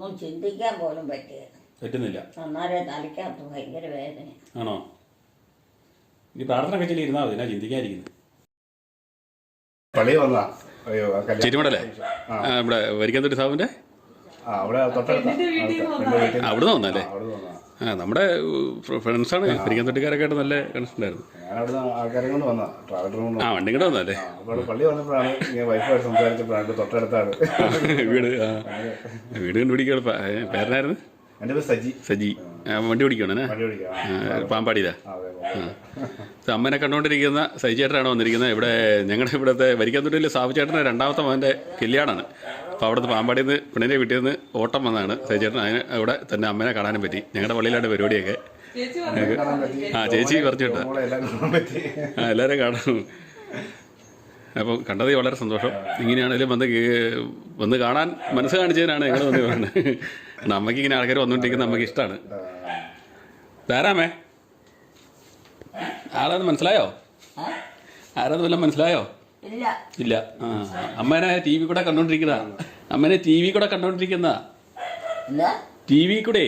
ഒന്നും ചിന്തിക്കാൻ പോലും പറ്റില്ല പറ്റുന്നില്ല. അന്നേരം തലയ്ക്കകത്ത് ഭയങ്കര വേദന ആണോ? ഈ പ്രാർത്ഥന ഒക്കെ ചെല്ലി ഇരുന്നാൽ മതി ചിന്തിക്കാതിരിക്കുന്നത് പള്ളി വന്നാ. അയ്യോ ആ കല്യാണം. ചിരിമടല്ലേ ആ. ഇവിടെ വരിക്കാത്തൊരു സാബിന്റെ ആ അവിടെ തൊട്ടടുത്ത പെണ്ണിന്റെ വീട്ടിൽ നിന്ന്. അവിടുന്ന് വന്നല്ലേ ആ, അവിടുന്ന് വന്നാ ആ നമ്മുടെ ഫ്രണ്ട്സാണ്. വരിക്കാത്തൊട്ടിക്കാരൊക്കെ ആയിട്ട് നല്ല കണക്ഷൻ ഉണ്ടായിരുന്നു. ഞാൻ ആൾക്കാരെ കൊണ്ട് വന്നാ ട്രാവലർ കൊണ്ട് ആ വണ്ടി കൂടെ വന്നല്ലേ അപ്പോൾ പള്ളി വന്നപ്പോഴാണ് ഇങ്ങനെ വൈഫായിട്ട് സംസാരിച്ചപ്പോഴാണ് തൊട്ടടുത്താണ്. വീട് ആ. വീട് കണ്ടുപിടിക്കാൻ പേരനായിരുന്നു? എന്റെ പേര് സജി. സജി. വണ്ടി ഓടിക്കണം പാമ്പാടിയതാ. അമ്മനെ കണ്ടുകൊണ്ടിരിക്കുന്ന സജി ചേട്ടനാണ് വന്നിരിക്കുന്നത്. ഇവിടെ ഞങ്ങളുടെ ഇവിടുത്തെ വരിക്കാത്തൊട്ടിയിൽ സാബു ചേട്ടന്റെ രണ്ടാമത്തെ മകന്റെ കല്യാണമാണ് അപ്പോൾ അവിടുന്ന് പാമ്പാടിയിൽ നിന്ന് പെണ്ണിന്റെ വീട്ടിൽ നിന്ന് ഓട്ടം വന്നതാണ് സൈചേട്ടൻ അതിന് അവിടെ തന്നെ അമ്മേനെ കാണാനും പറ്റി. ഞങ്ങളുടെ പള്ളിയിലാണ് പരിപാടിയൊക്കെ. കാണാൻ. ആ ചേച്ചി പറഞ്ഞു കേട്ടോ. നമ്മളെ കാണാൻ പറ്റി ആ എല്ലാവരും കാണും. അപ്പം കണ്ടതിൽ വളരെ സന്തോഷം. ഇങ്ങനെയാണെങ്കിലും വന്ന് വന്ന് കാണാൻ മനസ്സ് കാണിച്ചതിനാണ് ഞങ്ങൾ വന്ന് പറയുന്നത് അമ്മയ്ക്ക് ഇങ്ങനെ ആൾക്കാർ വന്നുകൊണ്ടിരിക്കുന്നത് നമുക്ക് ഇഷ്ടമാണ് ധാരാമേ ആളാന്ന് മനസ്സിലായോ? ആരാന്ന് വല്ലതും മനസ്സിലായോ? ഇല്ല. ആ. അമ്മേനെ ടി വി കൂടെ കണ്ടോണ്ടിരിക്കുന്ന? അമ്മേനെ ടി വി കൂടെ കണ്ടോണ്ടിരിക്കുന്ന? ടി വി കൂടെ?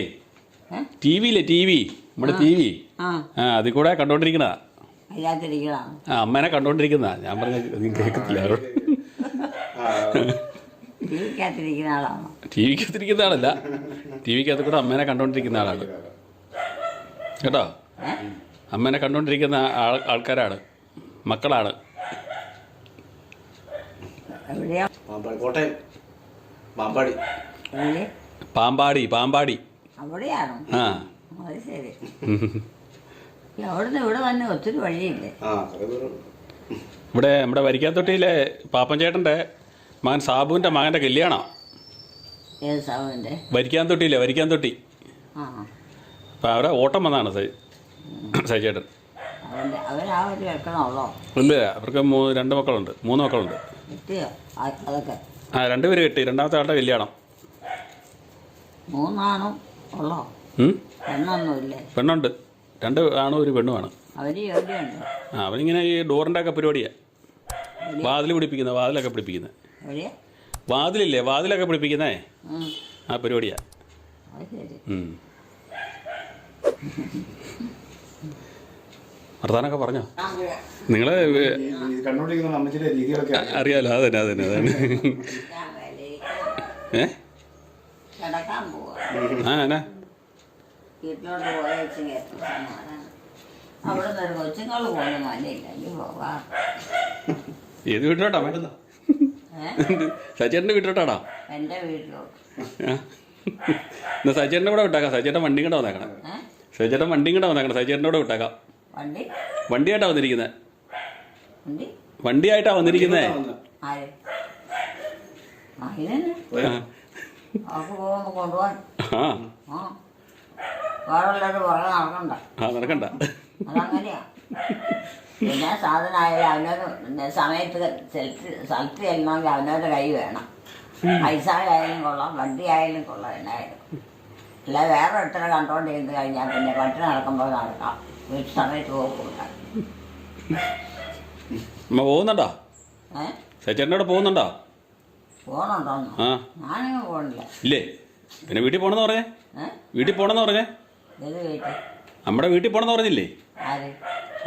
ടി വി ഇല്ലേ? T V? നമ്മുടെ ടി വി? ആ. അതിൽ കൂടെ കണ്ടോണ്ടിരിക്കണ ആ അമ്മേനെ കണ്ടോണ്ടിരിക്കുന്ന. ഞാൻ പറഞ്ഞ നീ കേൾക്കത്തില്ല. വി ടി വിക്കകത്തിരിക്കുന്ന ആളല്ല. ടി വിക്കകത്ത് കൂടെ അമ്മേനെ കണ്ടോണ്ടിരിക്കുന്ന ആളാണ്. കേട്ടോ? അമ്മേനെ കണ്ടോണ്ടിരിക്കുന്ന ആൾ ആൾക്കാരാണ്. മക്കളാണ്. എവിടെയാ പാമ്പാടി കോട്ടയം. പാമ്പാടി. എവിടെ പാമ്പാടി പാമ്പാടി. അവിടെയാണോ? ആ. അത് ശരി. ഈ അവിടുന്ന് ഇവിടെ ഒത്തിരി വഴിയില്ലേ? ആ കുറേ ദൂരം ഇവിടെ നമ്മുടെ വരിക്കാത്തൊട്ടിയിലെ പാപ്പൻ ചേട്ടന്റെ മകൻ സാബുവിന്റെ മകന്റെ കല്യാണം. ഏത് സാബുവിന്റെ? വരിക്കാൻ തൊട്ടിയില്ലേ വരിക്കാൻ തൊട്ടി ആ. അപ്പം അവിടെ ഓട്ടം വന്നാണ് സൈ സൈചേട്ടൻ അവന്റെ ഒരു ഇല്ല അവർക്ക് മൂ രണ്ട് മക്കളുണ്ട് മൂന്ന് മക്കളുണ്ട്. ആ, അതൊക്കെ. ആ രണ്ടുപേര് കെട്ടി. രണ്ടാമത്തെ ആളുടെ കല്യാണം. മൂന്നാണും ഉള്ളോ? പെണ്ണൊന്നുമില്ലേ പെണ്ണുണ്ട്. രണ്ട് ആണും ഒരു പെണ്ണുമാണ്. അവർ എവിടെയുണ്ട്? ആ അവനിങ്ങനെ ഈ ഡോറിന്റെ ഒക്കെ പരിപാടിയാണ് വാതിൽ പിടിപ്പിക്കുന്നത് വാതിലൊക്കെ പിടിപ്പിക്കുന്നത് എവിടെയാ? വാതിലില്ലേ? വാതിലൊക്കെ പിടിപ്പിക്കുന്നേ? ആ പരിപാടിയാണ് അത് ശരി. ഉം. വർത്താനൊക്കെ പറഞ്ഞോ? നിങ്ങൾ അറിയാലോ അതന്നെ അതന്നെ അതന്നെ ഏ? ആ എന്നാ? വീട്ടിലോട്ട് പോയേച്ച് അവിടെ നിന്ന് ഒരു കൊച്ചുങ്ങൾ പോലും മലയില്ല ഇനി പോവാ. ഏത് വീട്ടിലോട്ടാ ഏ? സച്ചേട്ടന്റെ വീട്ടിലോട്ടാടാ എന്റെ വീട്ടിലോട്ട്. എന്നാ സച്ചേട്ടന്റെ കൂടെ വിട്ടേക്കാം. സച്ചേട്ടൻ വണ്ടിയും കൂടെ വന്നേക്കണം. സച്ചേട്ടൻ വണ്ടിയും കൂടെ വന്നേക്കണം. സച്ചേട്ടന്റെ കൂടെ വിട്ടാക്കാം. വണ്ടി? വണ്ടിയായിട്ടാ വന്നിരിക്കുന്നത് വണ്ടി? വണ്ടിയായിട്ടാ വന്നിരിക്കുന്നേ. ആര്? ആ. ഇതന്നെ അവർക്ക് പോകുമ്പോൾ കൊണ്ടുപോകാൻ ആ. ആ. വേറുള്ളവർ പുറകെ നടക്കണ്ട. ആ നടക്കണ്ട. അതങ്ങനെയാ. പിന്നെ സാധനമായാലും അവനോട് സമയത്ത് സ്ഥലത്ത് സ്ഥലത്ത് ചെല്ലണമെങ്കിൽ അവനോട് കൈ വേണം. പൈസ ആയാലും കൊള്ളാം വണ്ടി ആയാലും കൊള്ളാം എന്നായാലും. അല്ല വേറെ ഒരുത്തരെ കണ്ടോണ്ടിരുന്ന് കഴിഞ്ഞാൽ പിന്നെ പട്ടി നടക്കുമ്പോൾ നടക്കാം. സമയത്ത് അമ്മ പോകുന്നുണ്ടോ? ഏ? കൂടെ പോകുന്നുണ്ടോ? പോകണുണ്ടോന്നോ ആ. ഞാനിങ്ങ് പോകണില്ല ഇല്ലേ? പിന്നെ വീട്ടിൽ പോണെന്ന് പറഞ്ഞേ? ഏ? വീട്ടിൽ പോണെന്ന് പറഞ്ഞേ? വീട്ടിൽ? നമ്മുടെ വീട്ടിൽ പോണെന്ന് പറഞ്ഞില്ലേ? ആര്?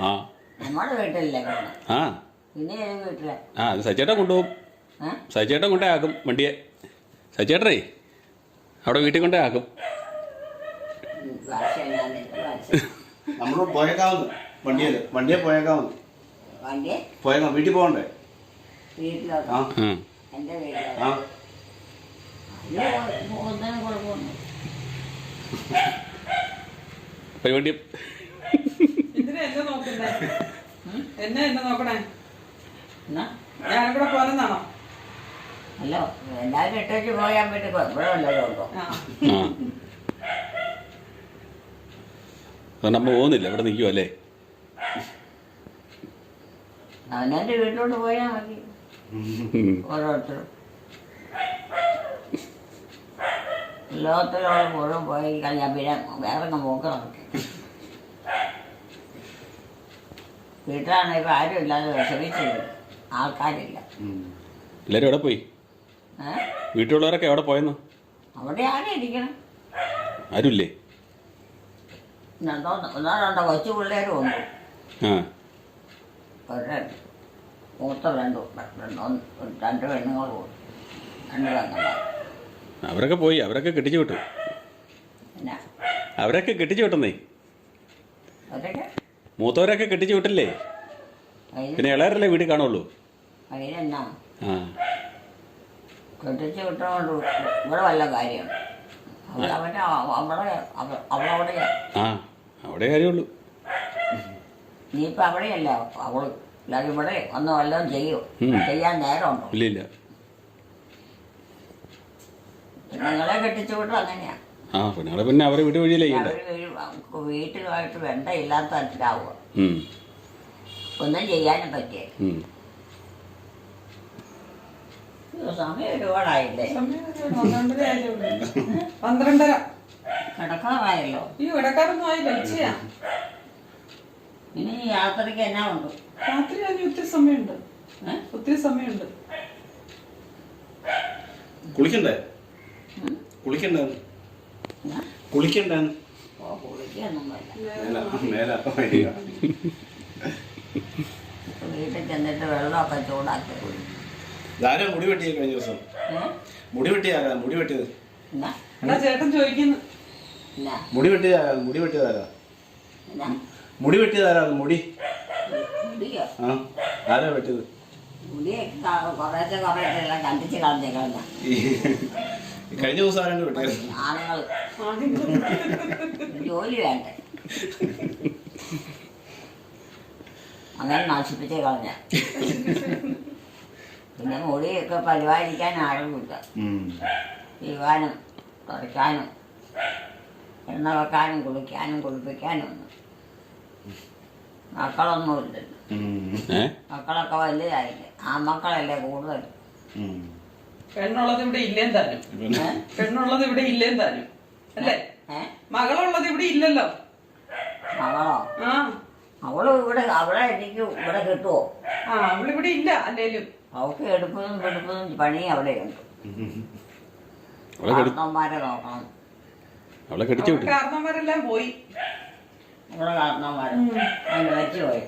ആ. നമ്മുടെ വീട്ടിലല്ലേ പോകണം ആ. പിന്നെ ഏത് വീട്ടിലെ? ആ അത് സച്ചേട്ടൻ കൊണ്ടുപോകും. ഏ? സച്ചേട്ടൻ കൊണ്ടേ ആക്കും വണ്ടിയെ. സച്ചേട്ടനേ അവിടെ വീട്ടിൽ കൊണ്ടേ ആക്കും. നമ്മൾ പോയേക്കാവുന്നു. വണ്ടിയിൽ വണ്ടിയെ പോയേക്കാവുന്നു. വണ്ടി? പോയേക്കാം വീട്ടിൽ പോകണ്ടേ? വീട്ടിലോട്ട്. ആ. ഉം. എന്റെ വീട്ടിലോട്ട്. ആ. പരിപാടി. എന്നെ എന്നെ എന്നെ നോക്കണേ? എന്നാ? ഞാനും കൂടെ പോരെന്നാണോ അല്ല എല്ലാവരും പറ്റി. ഇവിടെ വല്ലതും ഉണ്ടോ ആ ആ അതുകൊണ്ട് അമ്മ പോകുന്നില്ല ഇവിടെ നിൽക്കുമോ അല്ലേ? അവനവന്റെ വീട്ടിലോട്ട് പോയാൽ മതി. ഓരോരുത്തരും. ലോകത്തിലുള്ള മുഴുവൻ പോയി കഴിഞ്ഞാൽ പിന്നെ വേറെ നോക്കി നടക്കും വീട്ടിലാണെങ്കിൽ ഇപ്പം ആരും ഇല്ലാതെ വിഷമിച്ചില്ല. ആൾക്കാരില്ല. എല്ലാവരും എവിടെ പോയി? വീട്ടിലുള്ളവരൊക്കെ എവിടെ പോയെന്നു? അവിടെ ആരും ഇരിക്കണം. ആരുമില്ലേ? രണ്ടോ ഒന്നോ രണ്ടോ കൊച്ചു പിള്ളേരും ഉണ്ട് ആ. ഒരു മൂത്ത രണ്ട് രണ്ട് ഒന്ന് രണ്ട് പെണ്ണുങ്ങളും ഉണ്ട് രണ്ട് പെണ്ണുങ്ങൾ. അവരൊക്കെ പോയി അവരൊക്കെ കെട്ടിച്ചു വിട്ടു. അവരൊക്കെ കെട്ടിച്ചു വിട്ടുന്നേ. മൂത്തവരൊക്കെ കെട്ടിച്ചു വിട്ടില്ലേ? പിന്നെ ഇളയരല്ലേ വീട്ടിൽ കാണുള്ളൂ? ആ. കെട്ടിച്ചു വിട്ടോണ്ട് ഇവിടെ വല്ല കാര്യമാണ് ആ അവിടെ കാര്യമുള്ളൂ. നീയിപ്പോൾ അവിടെയല്ല? അവൾ അല്ലാതെ ഇവിടെ ഒന്ന് വല്ലതും ചെയ്യും. ചെയ്യാൻ നേരമുണ്ടോ? ഇല്ല ഇല്ല. നിങ്ങളെ കെട്ടിച്ചു വിട്ടു അങ്ങനെയാ. ആ പെണ്ണുങ്ങളെ പിന്നെ അവരെ വീട് അവർ വീട്ടിലുമായിട്ട് തരത്തിലാവുക ഉം, ഒന്നും ചെയ്യാനും പറ്റിയ. സമയം ഒരുപാടായില്ലേ? പന്ത്രണ്ടര. കിടക്കാറായല്ലോ. ഈ കിടക്കാറൊന്നും ആയില്ല ഉച്ചയാ. ഇനി യാത്രയ്ക്ക് എന്നാ ഉണ്ട്? രാത്രി അതിന് ഒത്തിരി സമയമുണ്ട്? ഒത്തിരി സമയമുണ്ട്. കുളിക്കണ്ടേ? കുളിക്കണ്ടേ? കുളിക്കണ്ടേ? വീട്ടിൽ ചെന്നിട്ട് വെള്ളമൊക്കെ ചൂടാക്കി കുടി ഇതാരാ മുടി വെട്ടിയ കഴിഞ്ഞ ദിവസം? മുടി വെട്ടിയാരാ മുടി വെട്ടിയത്? ചേട്ടൻ ചോദിക്കുന്നു. മുടി വെട്ടിയതാരാ? മുടി വെട്ടിയതാരാ? മുടി വെട്ടിയതാരാ? മുടി? മുടിയോ? ആ ആരാ വെട്ടിയത്? കഴിഞ്ഞ ദിവസം ആരാണ്ട് വെട്ടിയത്? ജോലി വേണ്ടേ? അങ്ങനെ നാശിപ്പിച്ചേ കളഞ്ഞ. പിന്നെ മുടിയൊക്കെ പരിപാലിക്കാൻ ആളുമില്ല. ചെയ്യുവാനും കുറയ്ക്കാനും എണ്ണ വെക്കാനും കുളിക്കാനും കുളിപ്പിക്കാനും ഒന്നും. മക്കളൊന്നുമില്ലല്ലോ മക്കളൊക്കെ വലുതായില്ലേ? ആ മക്കളല്ലേ കൂടുതൽ പെണ്ണുള്ളത് ഇവിടെ ഇല്ലേ താനും പെണ്ണുള്ളത് ഇവിടെ ഇല്ലേ താനും അല്ലേ? മകളുള്ളത് ഇവിടെ ഇല്ലല്ലോ. മകളോ? ആ. അവൾ ഇവിടെ അവളെ എനിക്ക് ഇവിടെ കിട്ടുവോ? ആ അവളിവിടെ ഇല്ല അല്ലേലും. അവൾക്ക് എടുക്കുന്നതും പിടിപ്പതും പണി അവിടെയുണ്ട് അവളെ കെട്ടി കാരണവന്മാരെ നോക്കണം. അവളെ കെട്ടിച്ചു വിട്ടു. കാരണവന്മാരെല്ലാം പോയി. ഇവിടെ കാരണവന്മാരെ ഉം. അതിന് വെച്ച് പോയി.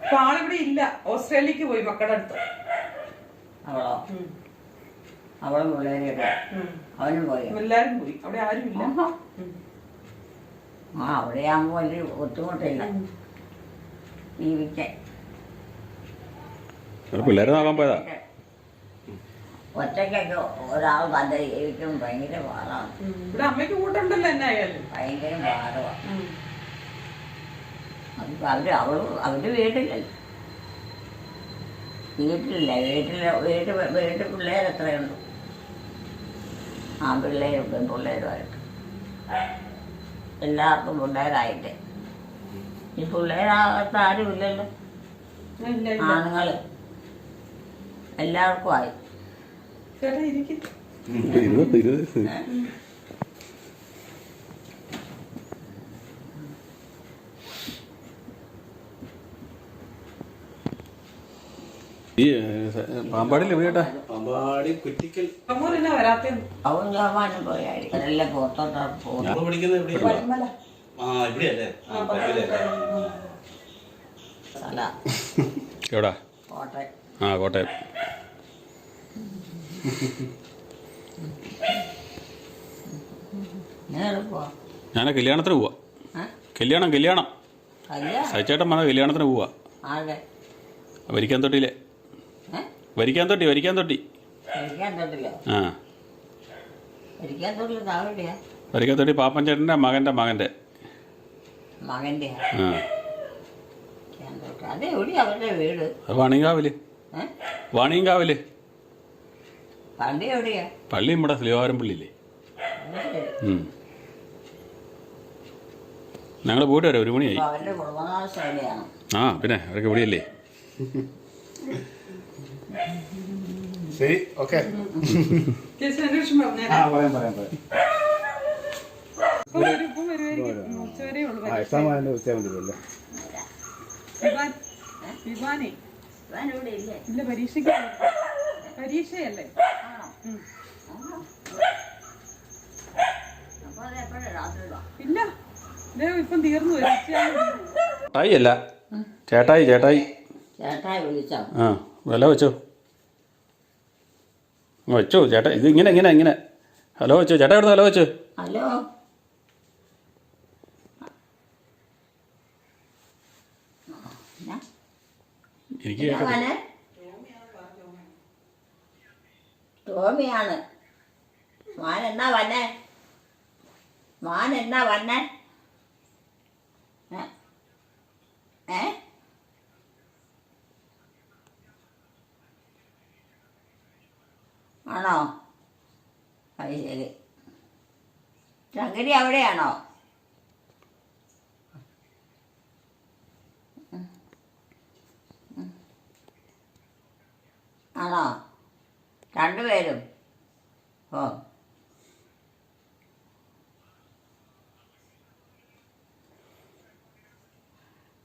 ഇപ്പൊ ആളിവിടെ ഇല്ല. ഓസ്ട്രേലിയക്ക് പോയി മക്കളുടെ അടുത്ത്. അവളോ? ഉം. അവളും പിള്ളേരെയൊക്കെ ഉം. അവനും പോയി. എല്ലാരും പോയി. അവിടെ ആരും ഇല്ല. ആഹാ. ഉം. ആ അവിടെയാകുമ്പോൾ വലിയ ബുദ്ധിമുട്ടില്ല. ജീവിക്കാൻ. പിള്ളേരെ നോക്കാൻ പോയതാ. ഒറ്റയ്ക്കൊക്കെ ഒരാൾ വന്ന് ജീവിക്കും ഭയങ്കര പാടാണ്. ഇവിടെ അമ്മയ്ക്ക് കൂട്ടുണ്ടല്ലോ ഭയങ്കര അവർ അവൾ അവർ വീട്ടിലല്ല. വീട്ടിലില്ല. വീട്ടിൽ വീട്ട് വീട്ടിൽ പിള്ളേർ എത്രയുണ്ട് ആ പിള്ളേരും പെൺപിള്ളേരുമായിട്ട്. എല്ലാവർക്കും പിള്ളേരായിട്ട് ഈ പിള്ളേരാകത്ത ആരും ഇല്ലല്ലോ ഇല്ല ഇല്ല. ആണുങ്ങൾ എല്ലാവർക്കും ആയി. ഈ വീട്ടാ പാമ്പാടി കുറ്റിക്കൽ. അമ്മൂർ എന്നാ വരാത്തേന്ന് അവൻ ജോമാനും പോയായിരിക്കും. അതെല്ലാം പുറത്തോട്ട് പോകും നമ്മൾ പഠിക്കുന്നത് എവിടെയാ? ആ ഇവിടെയല്ലേ? എവിടാ? ആ കോട്ടയം. ഞാൻ കല്യാണത്തിന് പോവാ. കല്യാണം കല്യാണം. സച്ചേട്ടൻ പറഞ്ഞ കല്യാണത്തിന് പോവാ. വരിക്കാൻ തൊട്ടിയിലെ ഏ? വരിക്കാൻ തൊട്ടി വരിക്കാൻ തൊട്ടി. ആ. വരിക്കാൻ തൊട്ടി പാപ്പൻ ചേട്ടന്റെ മകന്റെ മകന്റെ മകന്റെ ആ. അത് വാണിയങ്കാവിൽ. വാണിയങ്കാവിൽ. പള്ളി എവിടെയാ? പള്ളി നമ്മുടെ ശ്രീവാരം പള്ളിയില്ലേ? ഞങ്ങൾ പോയിട്ട് വരാം ഒരു മണിയായി. അപ്പൊ അവരുടെ കുടുംബനാശം എവിടെയാണ് ആ പിന്നെ അവരൊക്കെ ഇവിടെയല്ലേ? ശരി ഓക്കെ. പരീക്ഷയ്ക്ക് പരീക്ഷയല്ലേ? ഇല്ല ഇപ്പം തീർന്നു ആയി അല്ല. ചേട്ടായി ചേട്ടായി. ആ വില വെച്ചോ. വെച്ചോ ചേട്ടാ ഇത് ഇങ്ങനെ ഇങ്ങനെ ഇങ്ങനെ. ഹലോ വെച്ചോ. ചേട്ടാ എവിടെ ഹലോ വെച്ചോ. ഹലോ? എനിക്ക് കേട്ടോ ടോമിയാണ്. മാൻ എന്നാ വന്നേ? മാൻ എന്നാ വന്നേ? ഏ? ആണോ? അത് ശരി. ചങ്കരി അവിടെയാണോ? ആണോ? രണ്ടുപേരും. ഓ.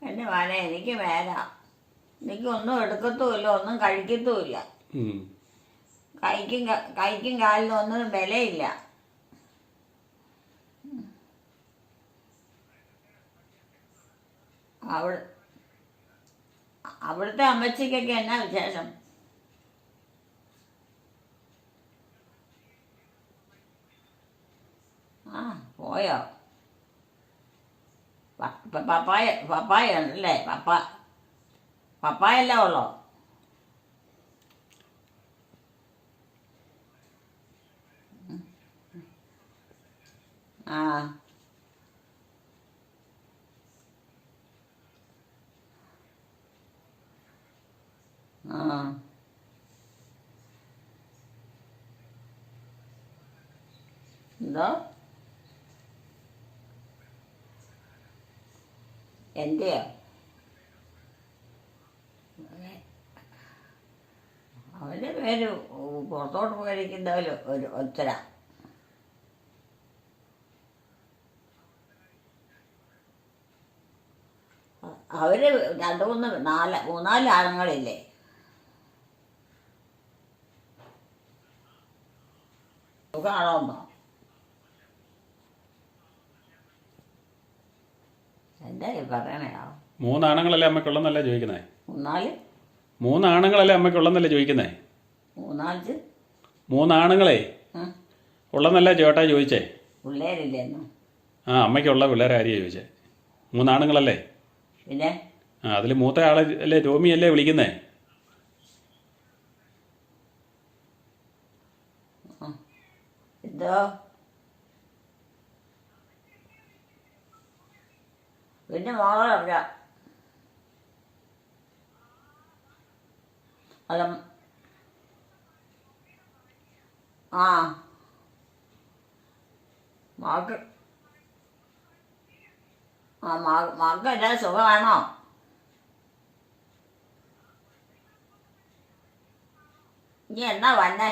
എന്റെ മോനെ എനിക്ക് വേല എനിക്ക് ഒന്നും എടുക്കത്തുമില്ല ഒന്നും കഴിക്കത്തുമില്ല. കൈക്കും കൈക്കും കാലിനും ഒന്നും വിലയില്ല. അവിടെ അവിടുത്തെ അമ്മച്ചിക്കൊക്കെ എന്നാ വിശേഷം? പോയോ പ- ഇപ്പൊ പപ്പായ പപ്പായ ഉണ്ടല്ലേ പപ്പ പപ്പായല്ലേ ഉള്ളോ ആ ആ എന്തോ എന്റെയോ അവന്റെ പേര് പുറത്തോട്ട് പോയിരിക്കുന്നവര് ഒരു ഒത്തര അവർ രണ്ട് മൂന്ന് നാല് മൂന്നാൽ ആണുങ്ങളില്ലേ? സുഖമാണോന്നോ എന്താ ഈ പറയണയാ മൂന്നാണുങ്ങളല്ലേ അമ്മയ്ക്കുള്ളെന്നല്ലേ ചോദിക്കുന്നേ? മൂന്നാൽ? മൂന്നാണുങ്ങളല്ലേ അമ്മയ്ക്കുള്ളെന്നല്ലേ ചോദിക്കുന്നേ? മൂന്നാലഞ്ച്? മൂന്നാണുങ്ങളെ ഉം. ഉള്ളെന്നല്ലേ ചേട്ടാ ചോദിച്ചേ? പിള്ളേരില്ലെന്നു ആ അമ്മയ്ക്കുള്ള പിള്ളേരെ ആരെയാ ചോദിച്ചേ? മൂന്നാണുങ്ങളല്ലേ? പിന്നെ? ആ അതിൽ മൂത്ത ആളെ അല്ലേ ടോമിയല്ലേ വിളിക്കുന്നേ? എന്തോ? പിന്നെ മോളെ അറിയാം അല്ല ആ മകൾക്ക് ആ മകൾക്ക് എല്ലാ സുഖമാണോ ഇനി എന്നാ വന്നേ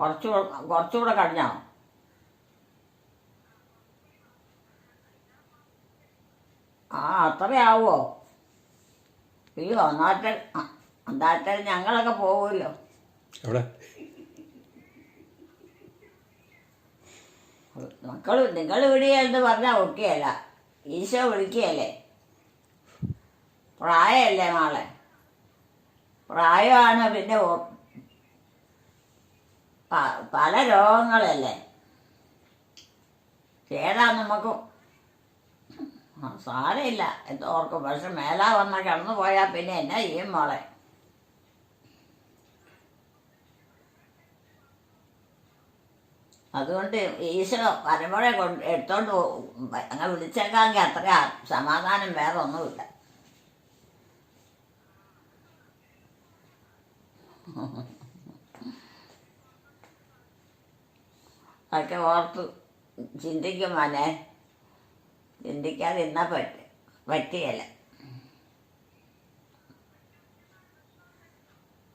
കുറച്ചുകൂടെ കുറച്ചുകൂടെ കഴിഞ്ഞോ ആ അത്രയാവോ? ഇല്ലോ ഒന്നാറ്റൽ ഒന്നാറ്റൽ ഞങ്ങളൊക്കെ പോകുമല്ലോ എവിടെ? മക്കൾ നിങ്ങൾ വിളിയെന്ന് പറഞ്ഞാൽ ഒക്കെയല്ല. ഈശോ വിളിക്കുകയല്ലേ? പ്രായമല്ലേ നാളെ? പ്രായമാണ് പിന്നെ പല രോഗങ്ങളല്ലേ? ഏതാ നമുക്ക്. സാരമില്ല. എന്തോർക്കും പക്ഷെ മേലാ വന്ന കിടന്നു പോയാൽ പിന്നെ എന്നാ ചെയ്യും മോളെ? അതുകൊണ്ട് ഈശോ പരമ്പര കൊണ്ട് എടുത്തോണ്ട് അങ്ങനെ അങ്ങ് വിളിച്ചേക്കാമെങ്കിൽ അത്ര സമാധാനം വേറെ ഒന്നുമില്ല. അതൊക്കെ ഓർത്ത് ചിന്തിക്കും മോനെ. ചിന്തിക്കാതെ ഇന്നാ പറ്റ പറ്റിയല്ല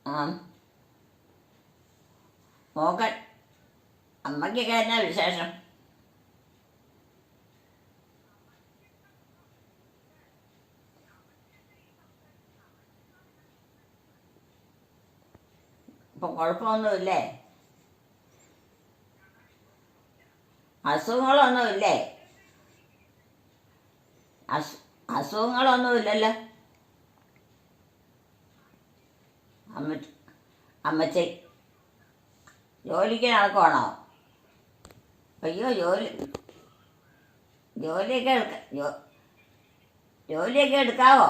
ആ മോക്കൻ അമ്മയ്ക്കൊക്കെ എന്നാ വിശേഷം? ഇപ്പൊ കുഴപ്പമൊന്നുമില്ലേ അസുഖങ്ങളൊന്നും ഇല്ലേ അസു അസുഖങ്ങളൊന്നും ഇല്ലല്ലോ അമ്മ അമ്മച്ചി ജോലിക്ക് നടക്കുവാണോ? അയ്യോ ജോലി ജോലിയൊക്കെ എടുക്ക ജോലിയൊക്കെ എടുക്കാവോ?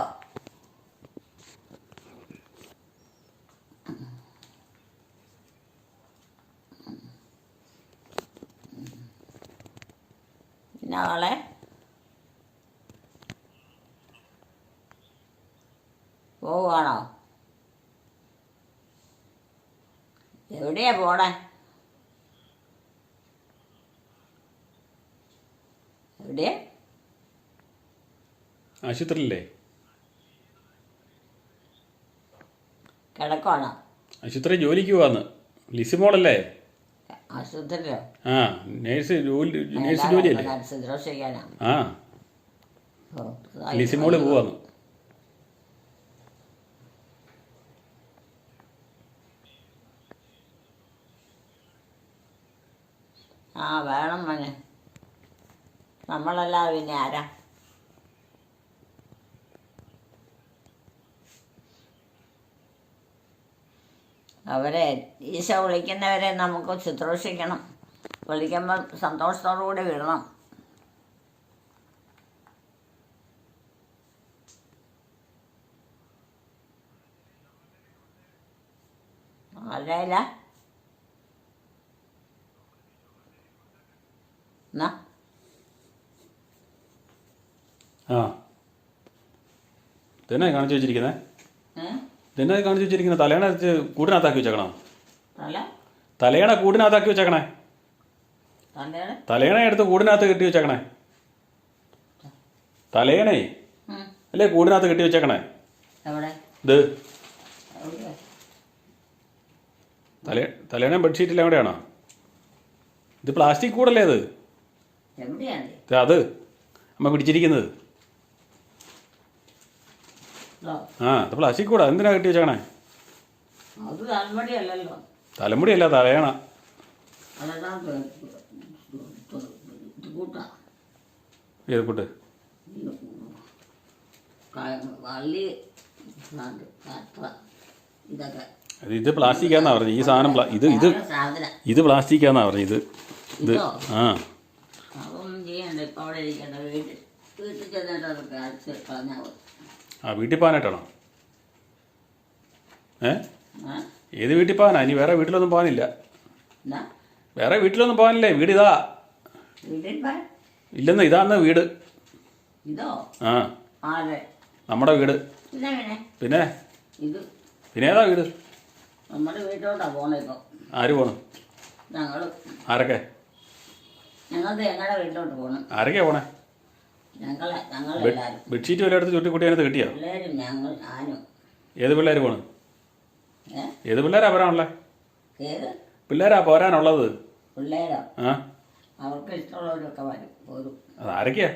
പിന്നെ പോവാണോ? എവിടെയാ പോണേ? എവിടെയാ? ആശുപത്രിയില്ലേ കിടക്കുവാണോ? ആശുപത്രി ജോലിക്ക് പോവാന്ന്. ലിസിമോളല്ലേ ആശുപത്രിയിലോ? ആ നേഴ്സ് ജോലി നേഴ്സ് ജോലിയല്ലേ ആ. ലിസിമോൾ പോവാന്ന്. ആ വേണം മോനെ. നമ്മളല്ലാതെ പിന്നെ ആരാ? അവരെ ഈശോ വിളിക്കുന്നവരെ നമുക്ക് ശുശ്രൂഷിക്കണം. വിളിക്കുമ്പോൾ സന്തോഷത്തോടു കൂടി വിടണം. ആരുടെയില്ല എന്നാ? ആ. തന്നെ കാണിച്ചു വെച്ചിരിക്കുന്നത് ഏ? ഇതെന്നാ കാണിച്ചു വെച്ചിരിക്കുന്നത്? തലേണ കൂടിനകത്താക്കി വെച്ചേക്കണോ? തല? തലേണ കൂടിനകത്താക്കി വെച്ചേക്കണേ. തലേണ എടുത്ത് കൂടിനകത്ത് കെട്ടി വെച്ചേക്കണേ. തലേണേ അല്ലേ കൂടിനകത്ത് കെട്ടി വെച്ചേക്കണേ. ഇത്. തലേ തലേണ ബെഡ്ഷീറ്റിൽ എവിടെയാണോ? ഇത് പ്ലാസ്റ്റിക് കൂടല്ലേ അത് അത്. അമ്മ പിടിച്ചിരിക്കുന്നത്. ആ. അത് പ്ലാസ്റ്റിക് കൂടാ. എന്തിനാ കെട്ടി വെച്ചേക്കണേ? അത് തലമുടിയല്ലല്ലോ. തലമുടിയല്ല തലയണ. ഏത് കൂട്ട്? വള്ളി ഇതൊക്കെ. അത് ഇത് പ്ലാസ്റ്റിക്കാന്നാ പറഞ്ഞത്. ഈ സാധനം ഇത് ഇത് ഇത് പ്ലാസ്റ്റിക് പ്ലാസ്റ്റിക്കാന്നാ പറഞ്ഞത്. ഇത് ഇത് ആ. അതൊന്നും ചെയ്യണ്ട. ഇപ്പം അവിടെ ഇരിക്കണ്ട. വീട്ടിൽ വീട്ടിൽ ചെന്നിട്ട് അത് കാണിച്ച് പറഞ്ഞാൽ ആ വീട്ടിൽ പോകാനായിട്ടാണോ? ഏ? ഏത് വീട്ടിൽ പോകാനാ? ഇനി വേറെ വീട്ടിലൊന്നും പോകാനില്ല. വേറെ വീട്ടിലൊന്നും പോകാനില്ലേ? വീട് ഇതാ. ഇല്ലെന്ന് ഇതാന്ന് വീട്. ആ. നമ്മുടെ വീട്. പിന്നെ? പിന്നെ ഏതാ വീട്? നമ്മുടെ വീട്ടിലോട്ടാ പോണേ ഇപ്പോൾ ആര് പോണു? ഞങ്ങൾ. ആരൊക്കെ? ഞങ്ങളുടെ വീട്ടിലോട്ട് ആരൊക്കെയാ പോണേ? ഞങ്ങളെ ബെഡ്ഷീറ്റ് വല്ലയിടത്ത് ചുട്ടി കുട്ടിയതിനകത്ത് കിട്ടിയോ? പിള്ളേരും ഞങ്ങൾ ഞാനും ഏത് പിള്ളേർ പോണ്? ഏ? ഏത് പിള്ളേരാ പോരാനുള്ളത് ഏത്? പിള്ളേരാ പോരാനുള്ളത്? പിള്ളേരോ? ആ. അവർക്ക് ഇഷ്ടമുള്ളവരൊക്കെ വരും ഒരു അത് ആരൊക്കെയാ?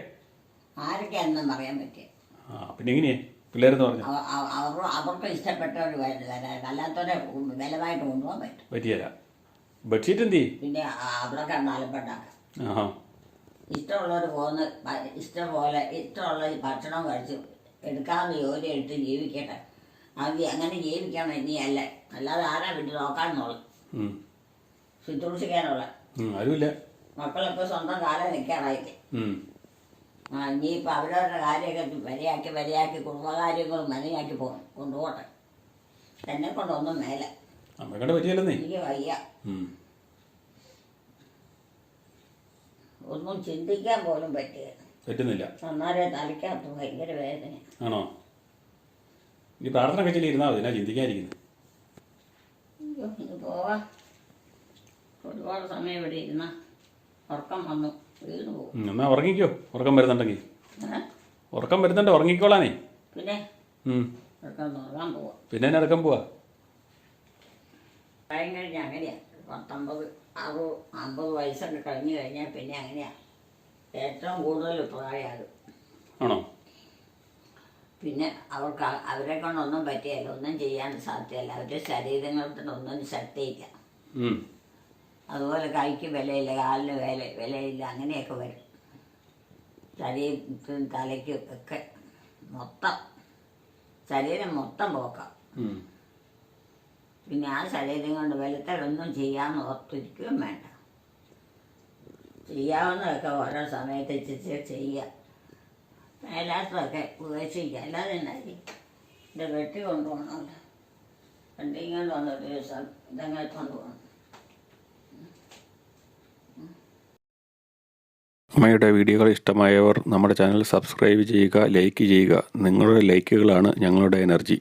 ആരൊക്കെയാണെന്നും പറയാൻ പറ്റിയ ആ പിന്നെ എങ്ങനെയാ? പിള്ളേരെന്ന് പറഞ്ഞു? അവ- അവ- അവർ അവർക്ക് ഇഷ്ടപ്പെട്ടവർ വരാൻ. അല്ലാത്തവരെ ബലമായിട്ട് കൊണ്ടുപോകാൻ പറ്റും. പറ്റിയല്ല. ബെഡ്ഷീറ്റ് എന്തി പിന്നെ ആ- അവിടെ കണ്ടാലും പെട്ടാക്കാം ആഹാ. ഇഷ്ടമുള്ളവർ പോകുന്ന ഇഷ്ടംപോലെ ഇഷ്ടം പോലെ ഇഷ്ടമുള്ള ഭക്ഷണം കഴിച്ച് എടുക്കാവുന്ന ജോലി എടുത്ത് ജീവിക്കട്ടെ. അത് അങ്ങനെ ജീവിക്കണം ഇനി അല്ല അല്ലാതെ ആരാ വീട്ടിൽ നോക്കാമെന്നുള്ള ഉം. ശുശ്രൂഷിക്കാനുള്ള. മക്കളൊക്കെ സ്വന്തം കാലം നിൽക്കാറായിട്ട്. ആ ഇനിയിപ്പോൾ അവരവരുടെ കാര്യമൊക്കെ വരയാക്കി വരയാക്കി കുടുംബകാര്യങ്ങളും മനയാക്കി പോകും കൊണ്ടുപോട്ടെ. എന്നെ കൊണ്ടൊന്നും മേലെ എനിക്ക് വയ്യ ഉം. ഒന്നും ചിന്തിക്കാൻ പോലും പറ്റിയ പറ്റുന്നില്ല. നന്നാരെ തലയ്ക്കകത്ത് ഭയങ്കര വേദന. ആണോ? ഇനി പ്രാർത്ഥന ഒക്കെ ഇരുന്നാ മതി. ഞാൻ ചിന്തിക്കാതിരിക്കുന്നത് പോവാം. ഒരുപാട് സമയം ഇവിടെ ഇരുന്ന ഉറക്കം വന്നു. വീണ് പോകും എന്നാ ഉറങ്ങിക്കോ. ഉറക്കം വരുന്നുണ്ടെങ്കിൽ ഉറക്കം വരുന്നുണ്ട്. ഉറങ്ങിക്കോളാനേ. പിന്നെ. ഉറക്കം ഉറങ്ങാൻ പോവാം. പിന്നെ എന്നെ ഇറക്കം പോവാ? ഭയങ്കര കഴിഞ്ഞ അങ്ങനെയാണ് പത്തൊമ്പത് അറുപത് അമ്പത് വയസ്സൊക്കെ കഴിഞ്ഞു കഴിഞ്ഞാൽ പിന്നെ അങ്ങനെയാ. ഏറ്റവും കൂടുതൽ പ്രായമാകും ആണോ? പിന്നെ അവർക്ക് അവരെ കൊണ്ടൊന്നും പറ്റിയല്ല. ഒന്നും ചെയ്യാൻ സാധ്യമല്ല അവരുടെ ശരീരങ്ങൾക്കൊന്നും ശക്തിയില്ല. അതുപോലെ കൈക്ക് വിലയില്ല കാലിന് വില വിലയില്ല അങ്ങനെയൊക്കെ വരും. ശരീരത്തിനും തലയ്ക്കും ഒക്കെ മൊത്തം ശരീരം മൊത്തം പോക്കാം. പിന്നെ ആ ശരീരം കൊണ്ട് വെളുത്തലൊന്നും ചെയ്യാമെന്ന് ഓർത്തിരിക്കുകയും വേണ്ട. ചെയ്യാവുന്നതൊക്കെ ഓരോ സമയത്ത് ഇച്ചിരി ചെയ്യുക മേലാത്തതൊക്കെ ഉപേക്ഷിക്കുക അല്ലാതെ ഉണ്ടായിരിക്കും എന്റെ വെട്ടി കൊണ്ടുപോകണമല്ലോ. കൊണ്ട് വന്നൊരു ദിവസം ഇതങ്ങനെ കൊണ്ടുപോകണം. അമ്മയുടെ വീഡിയോകൾ ഇഷ്ടമായവർ നമ്മുടെ ചാനൽ സബ്സ്ക്രൈബ് ചെയ്യുക ലൈക്ക് ചെയ്യുക. നിങ്ങളുടെ ലൈക്കുകളാണ് ഞങ്ങളുടെ എനർജി.